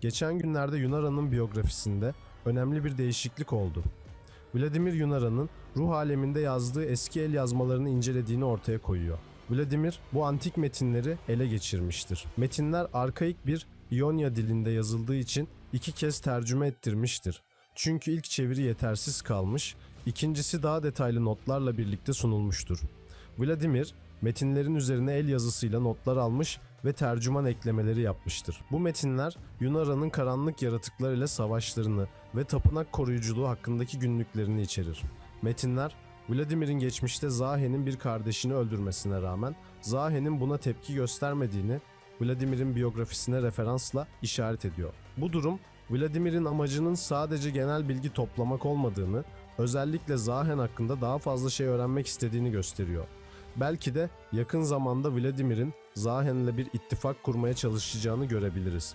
Geçen günlerde Yunara'nın biyografisinde önemli bir değişiklik oldu. Vladimir Yunara'nın ruh aleminde yazdığı eski el yazmalarını incelediğini ortaya koyuyor. Vladimir bu antik metinleri ele geçirmiştir. Metinler arkaik bir İonya dilinde yazıldığı için iki kez tercüme ettirmiştir. Çünkü ilk çeviri yetersiz kalmış, ikincisi daha detaylı notlarla birlikte sunulmuştur. Vladimir, metinlerin üzerine el yazısıyla notlar almış ve tercüman eklemeleri yapmıştır. Bu metinler Yunara'nın karanlık yaratıklar ile savaşlarını ve tapınak koruyuculuğu hakkındaki günlüklerini içerir. Metinler Vladimir'in geçmişte Zahe'nin bir kardeşini öldürmesine rağmen Zahe'nin buna tepki göstermediğini Vladimir'in biyografisine referansla işaret ediyor. Bu durum Vladimir'in amacının sadece genel bilgi toplamak olmadığını, özellikle Zahen hakkında daha fazla şey öğrenmek istediğini gösteriyor. Belki de yakın zamanda Vladimir'in Zahen'le bir ittifak kurmaya çalışacağını görebiliriz.